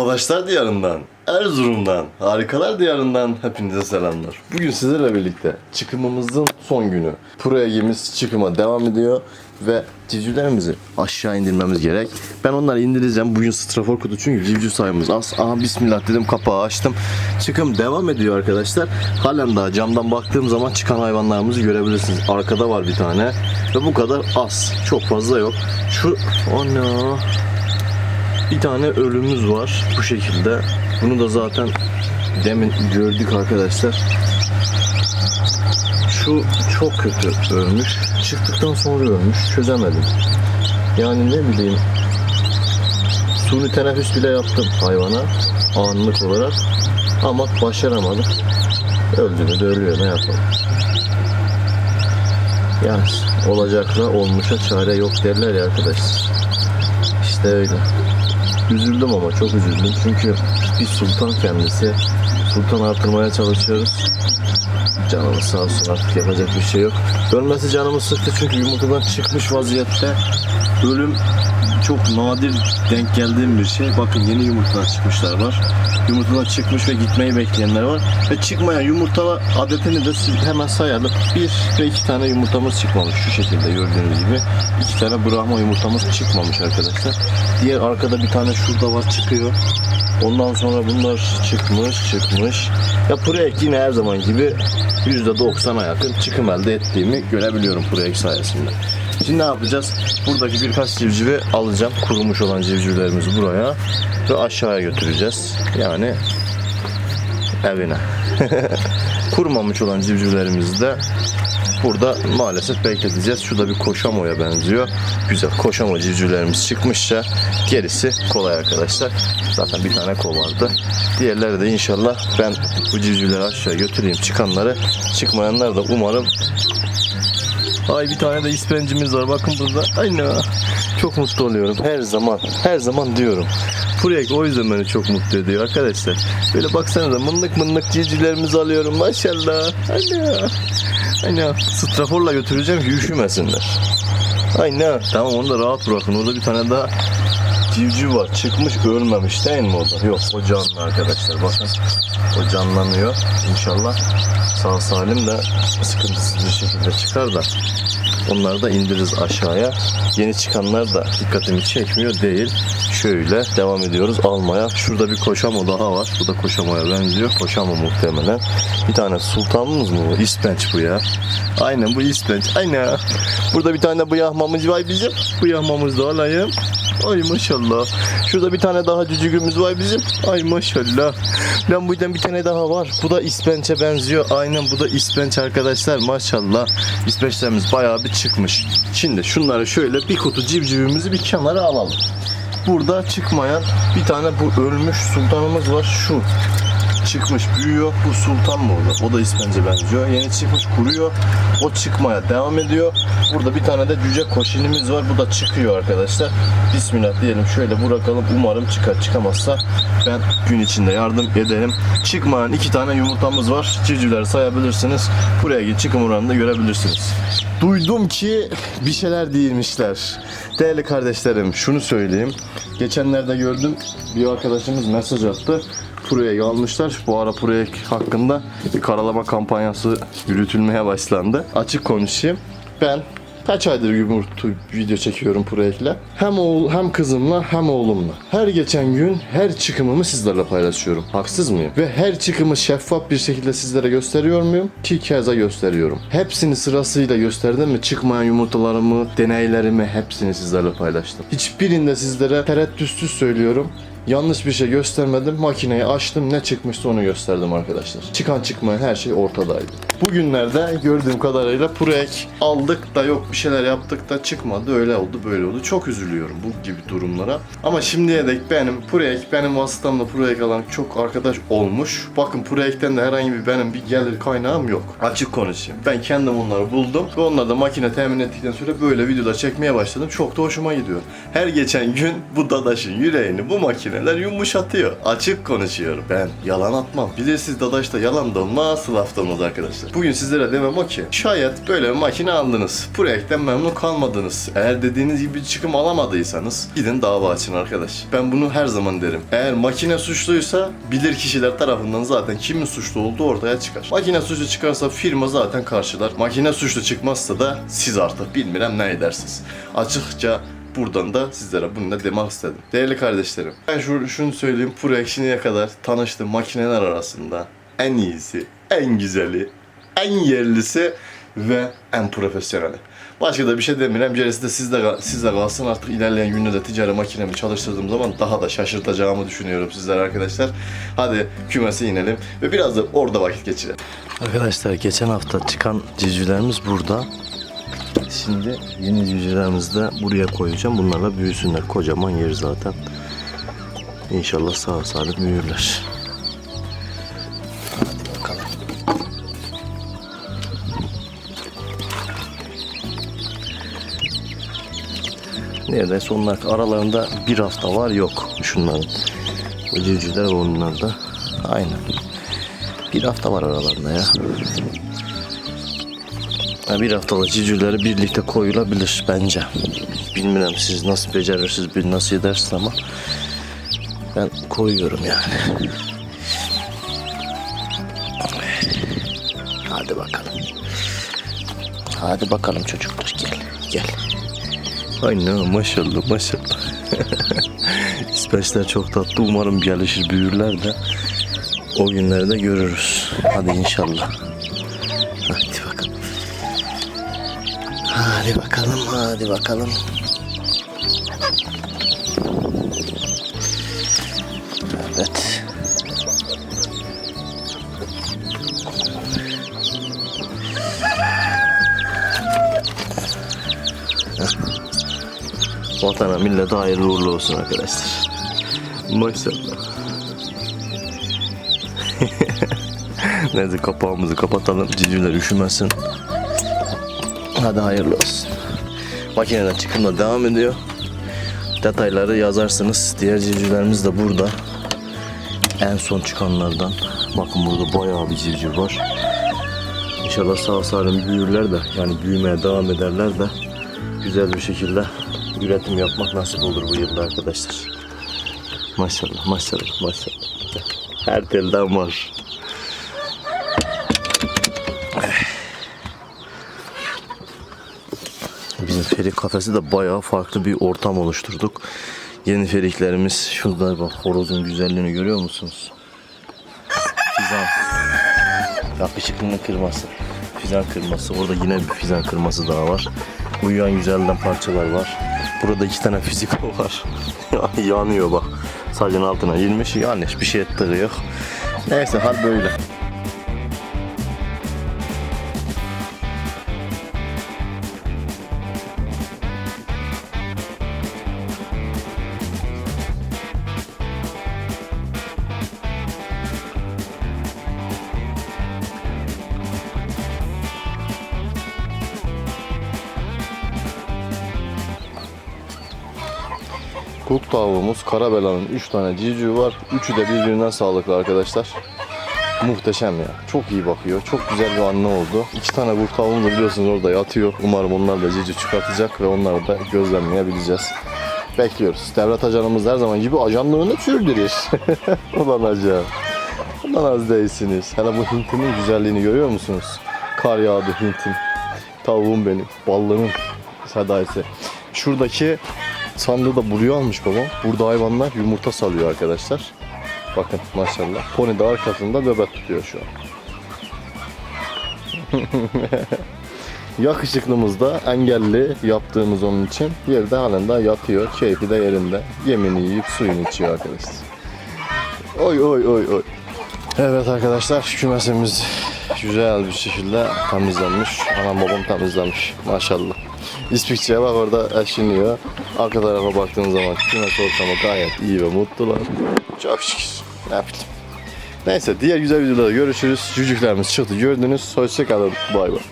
Dadaşlar diyarından, Erzurum'dan, harikalar diyarından hepinize selamlar. Bugün sizlerle birlikte çıkımımızın son günü. Projemiz çıkıma devam ediyor ve civcivlerimizi aşağı indirmemiz gerek. Ben onları indireceğim. Bugün strafor kutu çünkü civciv sayımız az. Aha bismillah dedim kapağı açtım. Çıkım devam ediyor arkadaşlar. Halen daha camdan baktığım zaman çıkan hayvanlarımızı görebilirsiniz. Arkada var bir tane ve bu kadar az. Çok fazla yok. Şu ana bir tane ölümümüz var bu şekilde. Bunu da zaten demin gördük arkadaşlar. Şu çok kötü ölmüş. Çıktıktan sonra ölmüş. Çözemedim. Yani ne bileyim suni teneffüs bile yaptım hayvana anlık olarak ama başaramadık. Öldü mü ölüyor ne yapalım. Yani olacakla olmuşa çare yok derler ya arkadaşlar. İşte öyle. Üzüldüm ama çok üzüldüm çünkü bir sultan kendisi. Sultan artırmaya çalışıyoruz. Canımız sağ olsun artık yapacak bir şey yok. Ölmesi canımı sıktı çünkü yumurtadan çıkmış vaziyette. Ölüm çok nadir denk geldiğim bir şey. Bakın yeni yumurtadan çıkmışlar var. Yumurtadan çıkmış ve gitmeyi bekleyenler var. Ve çıkmayan yumurta adetini de hemen sayalım. Bir ve iki tane yumurtamız çıkmamış. Şu şekilde gördüğünüz gibi. iki tane Brahma yumurtamız çıkmamış arkadaşlar. Diğer arkada bir tane şurada var çıkıyor. Ondan sonra bunlar çıkmış çıkmış. Ya Purek yine her zaman gibi %90'a yakın çıkım elde ettiğimi görebiliyorum Purek sayesinde. Şimdi ne yapacağız? Buradaki birkaç civcivi alacağım. Kurumuş olan civcivlerimizi buraya ve aşağıya götüreceğiz. Yani evine. Kurmamış olan civcivlerimizi de burada maalesef bekleteceğiz. Şurada bir koşamoya benziyor. Güzel koşamo civcivlerimiz çıkmışsa gerisi kolay arkadaşlar. Zaten bir tane kol vardı. Diğerleri de inşallah ben bu civcivleri aşağı götüreyim çıkanları. Çıkmayanlar da umarım Ay bir tane de ispencimiz var bakın burada. Aynen. Çok mutlu oluyorum her zaman. Her zaman diyorum. Projek o yüzden beni çok mutlu ediyor arkadaşlar. Böyle baksanıza mınlık mınlık civcivlerimizi alıyorum maşallah. Aynen. Aynen. Straforla götüreceğim ki üşümesinler. Aynen. Tamam onu da rahat bırakın. Orada bir tane daha civciv var. Çıkmış ölmemiş değil mi o da? Yok o canlı arkadaşlar. Bakın o canlanıyor. İnşallah sağ salim de sıkıntısız bir şekilde çıkar da onları da indiririz aşağıya. Yeni çıkanlar da dikkatimi çekmiyor değil. Şöyle devam ediyoruz almaya. Şurada bir koşamo daha var. Bu da koşamoya benziyor. Koşamo muhtemelen. Bir tane sultanımız mı bu? İspenç bu ya. Aynen bu ispenç. Aynen. Burada bir tane bıyahmamız var bizim. Bıyahmamız da alayım. Ay maşallah. Şurada bir tane daha cücüğümüz var bizim. Ay maşallah. Lan bu yüzden bir tane daha var. Bu da ispençe benziyor. Aynen bu da ispenç arkadaşlar. Maşallah. İspençlerimiz bayağı bir çıkmış. Şimdi şunları şöyle bir kutu civcivimizi bir kenara alalım. Burada çıkmayan bir tane bu ölmüş sultanımız var. Şu çıkmış büyüyor. Bu sultan mı orada? O da ispence benziyor. Yeni çıkmış kuruyor. O çıkmaya devam ediyor. Burada bir tane de cüce koşinimiz var. Bu da çıkıyor arkadaşlar. Bismillah diyelim. Şöyle bırakalım. Umarım çıkar. Çıkamazsa ben gün içinde yardım ederim. Çıkmayan iki tane yumurtamız var. Civcivleri sayabilirsiniz. Buraya git çıkım oranını da görebilirsiniz. Duydum ki bir şeyler değilmişler. Değerli kardeşlerim şunu söyleyeyim. Geçenlerde gördüm bir arkadaşımız mesaj attı. Pureye almışlar. Bu ara Pureye hakkında bir karalama kampanyası yürütülmeye başlandı. Açık konuşayım. Ben kaç aydır yumurta video çekiyorum Pureyek'le. Hem oğul hem kızımla hem oğlumla. Her geçen gün her çıkımımı sizlerle paylaşıyorum. Haksız mıyım? Ve her çıkımı şeffaf bir şekilde sizlere gösteriyor muyum? Ki keza gösteriyorum. Hepsini sırasıyla gösterdim mi? Çıkmayan yumurtalarımı, deneylerimi hepsini sizlerle paylaştım. Hiçbirinde sizlere tereddütsüz söylüyorum. Yanlış bir şey göstermedim. Makineyi açtım. Ne çıkmışsa onu gösterdim arkadaşlar. Çıkan çıkmayan her şey ortadaydı. Bugünlerde gördüğüm kadarıyla Purek aldık da yok bir şeyler yaptık da çıkmadı. Öyle oldu böyle oldu. Çok üzülüyorum bu gibi durumlara. Ama şimdiye dek benim Purek, benim vasıtamla Purek alan çok arkadaş olmuş. Bakın Purek'ten de herhangi bir benim bir gelir kaynağım yok. Açık konuşayım. Ben kendim onları buldum ve onları da makine temin ettikten sonra böyle videoda çekmeye başladım. Çok da hoşuma gidiyor. Her geçen gün bu dadaşın yüreğini bu makine makineler yumuşatıyor. Açık konuşuyorum. Ben yalan atmam. Bilirsiniz Dadaş'ta yalan da olmaz, laf arkadaşlar. Bugün sizlere demem o ki. Şayet böyle bir makine aldınız. Projekten memnun kalmadınız. Eğer dediğiniz gibi bir çıkım alamadıysanız gidin dava açın arkadaş. Ben bunu her zaman derim. Eğer makine suçluysa bilir kişiler tarafından zaten kimin suçlu olduğu ortaya çıkar. Makine suçlu çıkarsa firma zaten karşılar. Makine suçlu çıkmazsa da siz artık bilmirem ne edersiniz. Açıkça Buradan da sizlere bunu da demek istedim. Değerli kardeşlerim, ben şu, şunu söyleyeyim. Pro şimdiye kadar tanıştığım makineler arasında en iyisi, en güzeli, en yerlisi ve en profesyoneli. Başka da bir şey demiyorum. Gerisi de sizde, sizde kalsın artık ilerleyen günlerde ticari makinemi çalıştırdığım zaman daha da şaşırtacağımı düşünüyorum sizler arkadaşlar. Hadi kümese inelim ve biraz da orada vakit geçirelim. Arkadaşlar geçen hafta çıkan civcivlerimiz burada. Şimdi yeni civcivlerimizi de buraya koyacağım. Bunlarla büyüsünler. Kocaman yer zaten. İnşallah sağ salim büyürler. Bakalım. Neredeyse onlar aralarında bir hafta var yok şunların. Bu civcivler ve onlar da aynen. Bir hafta var aralarında ya. Ya bir haftalık civcivleri birlikte koyulabilir bence. Bilmiyorum siz nasıl becerirsiniz, bir nasıl edersiniz ama ben koyuyorum yani. Hadi bakalım. Hadi bakalım çocuklar gel gel. Aynen maşallah maşallah. İsveçler çok tatlı umarım gelişir büyürler de o günleri de görürüz. Hadi inşallah. Hadi bakalım, hadi bakalım. Evet. Vatana millete hayırlı uğurlu olsun arkadaşlar. Maşallah. Neyse kapağımızı kapatalım. Civcivler üşümesin. Hadi hayırlı olsun. Makineden çıkımda devam ediyor. Detayları yazarsınız. Diğer civcivlerimiz de burada. En son çıkanlardan. Bakın burada bayağı bir civciv var. İnşallah sağ salim büyürler de yani büyümeye devam ederler de güzel bir şekilde üretim yapmak nasip olur bu yılda arkadaşlar. Maşallah maşallah maşallah. Her telden var. Bizim ferik kafesi de bayağı farklı bir ortam oluşturduk. Yeni feriklerimiz şurada bak horozun güzelliğini görüyor musunuz? Fizan. Yakışıklının kırması. Fizan kırması. Orada yine bir fizan kırması daha var. Uyuyan güzelden parçalar var. Burada iki tane fizik var. Ya- Yanıyor bak. Sacın altına girmiş. Yani hiçbir şey ettiği yok. Neyse hal böyle. Kuk tavuğumuz Karabela'nın 3 tane civcivi var. Üçü de birbirinden sağlıklı arkadaşlar. Muhteşem ya. Çok iyi bakıyor. Çok güzel bir anne oldu. İki tane kuk tavuğumuz da biliyorsunuz orada yatıyor. Umarım onlar da civciv çıkartacak ve onları da gözlemleyebileceğiz. Bekliyoruz. Devlet ajanımız her zaman gibi ajanlığını sürdürür. Ulan ajan. Ulan az değilsiniz. Hele bu Hint'imin güzelliğini görüyor musunuz? Kar yağdı Hint'in. Tavuğum benim. Ballının sedayesi. Şuradaki sandığı da buraya almış babam. Burada hayvanlar yumurta salıyor arkadaşlar. Bakın maşallah. Pony de arkasında nöbet tutuyor şu an. Yakışıklımız da engelli yaptığımız onun için yerde halen daha yatıyor. Keyfi de yerinde. Yemini yiyip suyunu içiyor arkadaşlar. Oy oy oy oy. Evet arkadaşlar kümesimiz güzel bir şekilde temizlenmiş. Anam babam temizlemiş maşallah. İspikçiye bak orada eşiniyor. Arka tarafa baktığın zaman kümes ortamı gayet iyi ve mutlular. Çok şükür. Ne yapayım. Neyse diğer güzel videolarda görüşürüz. Cücüklerimiz çıktı gördünüz. Hoşçakalın. Bay bay.